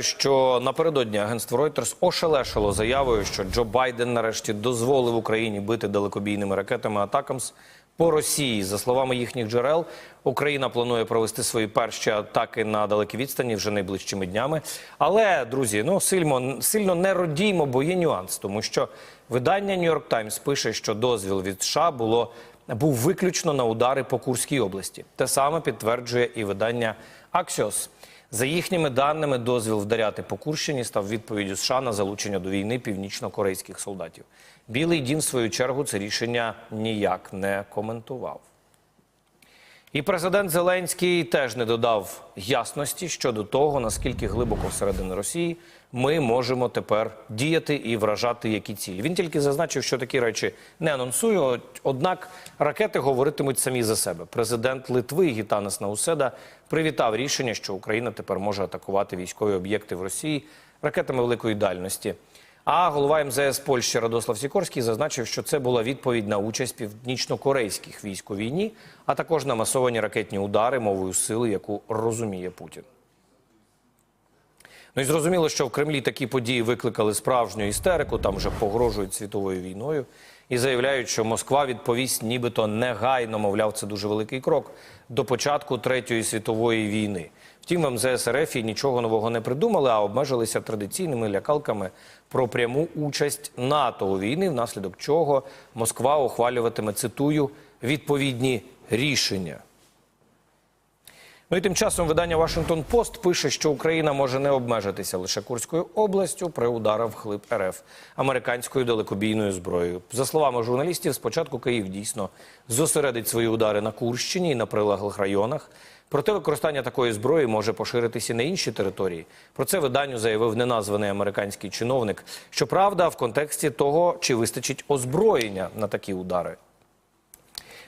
Що напередодні агентство Reuters ошелешило заявою, що Джо Байден нарешті дозволив Україні бити далекобійними ракетами Атакамс по Росії. За словами їхніх джерел, Україна планує провести свої перші атаки на далекій відстані вже найближчими днями. Але друзі, ну сильно сильно не родіймо, бо є нюанс, тому що видання York Times пише, що дозвіл від США було був виключно на удари по Курській області. Те саме підтверджує і видання Axios. За їхніми даними, дозвіл вдаряти по Курщині став відповіддю США на залучення до війни північно-корейських солдатів. Білий дім, в свою чергу, це рішення ніяк не коментував. І президент Зеленський теж не додав ясності щодо того, наскільки глибоко всередині Росії ми можемо тепер діяти і вражати які цілі. Він тільки зазначив, що такі речі не анонсує. Однак ракети говоритимуть самі за себе. Президент Литви Гітанас Науседа привітав рішення, що Україна тепер може атакувати військові об'єкти в Росії ракетами великої дальності. А голова МЗС Польщі Радослав Сікорський зазначив, що це була відповідь на участь північно-корейських військ у війні, а також на масовані ракетні удари мовою сили, яку розуміє Путін. Ну і зрозуміло, що в Кремлі такі події викликали справжню істерику, там вже погрожують світовою війною і заявляють, що Москва відповість нібито негайно, мовляв, це дуже великий крок до початку Третьої світової війни. Втім, МЗС РФ і нічого нового не придумали, а обмежилися традиційними лякалками про пряму участь НАТО у війни, внаслідок чого Москва ухвалюватиме, цитую, відповідні рішення. Ну і тим часом видання Вашингтон Пост пише, що Україна може не обмежитися лише Курською областю при ударах в глиб РФ американською далекобійною зброєю. За словами журналістів, спочатку Київ дійсно зосередить свої удари на Курщині і на прилеглих районах. Проте використання такої зброї може поширитися на інші території. Про це виданню заявив неназваний американський чиновник. Щоправда, в контексті того, чи вистачить озброєння на такі удари.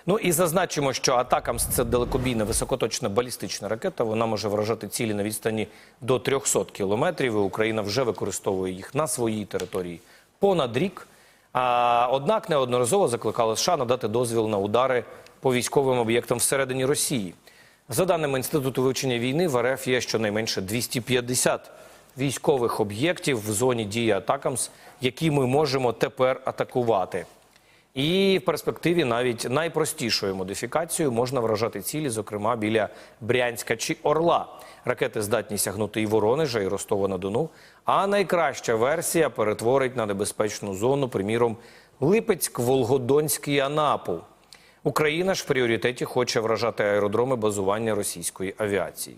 Ну і зазначимо, що атакам це далекобійна високоточна балістична ракета. Вона може вражати цілі на відстані до 300 кілометрів. і Україна вже використовує їх на своїй території понад рік. А, однак неодноразово закликала США надати дозвіл на удари по військовим об'єктам всередині Росії. За даними інституту вивчення війни, в РФ є щонайменше 250 військових об'єктів в зоні дії атакамс, які ми можемо тепер атакувати. І в перспективі навіть найпростішою модифікацією можна вражати цілі, зокрема біля Брянська чи Орла. Ракети здатні сягнути і Воронежа, і Ростова на Дону. А найкраща версія перетворить на небезпечну зону, приміром, Липецьк, Волгодонський Анапу. Україна ж в пріоритеті хоче вражати аеродроми базування російської авіації.